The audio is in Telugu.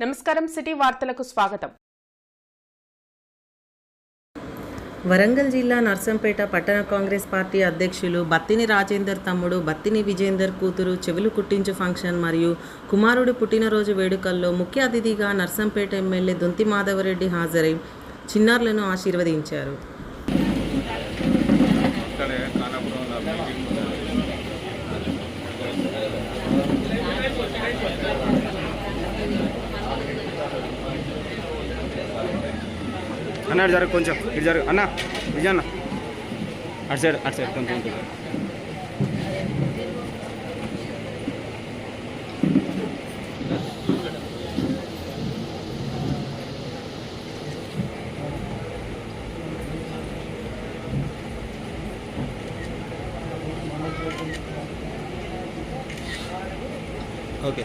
నమస్కారం సిటీ వార్తలకు స్వాగతం. వరంగల్ జిల్లా నర్సంపేట పట్టణ కాంగ్రెస్ పార్టీ అధ్యక్షులు బత్తిని రాజేందర్ తమ్ముడు బత్తిని విజేందర్ కూతురు చెవులు కుట్టించు ఫంక్షన్ మరియు కుమారుడు పుట్టినరోజు వేడుకల్లో ముఖ్య అతిథిగా నర్సంపేట ఎమ్మెల్యే దొంతి మాధవరెడ్డి హాజరై చిన్నారులను ఆశీర్వదించారు. అన్న అటు జరగ కొంచెం ఇటు జరగ. అన్న విజయ్ అన్న. అటు సైడ్ అటు సైడ్ కొంచెం. ఓకే.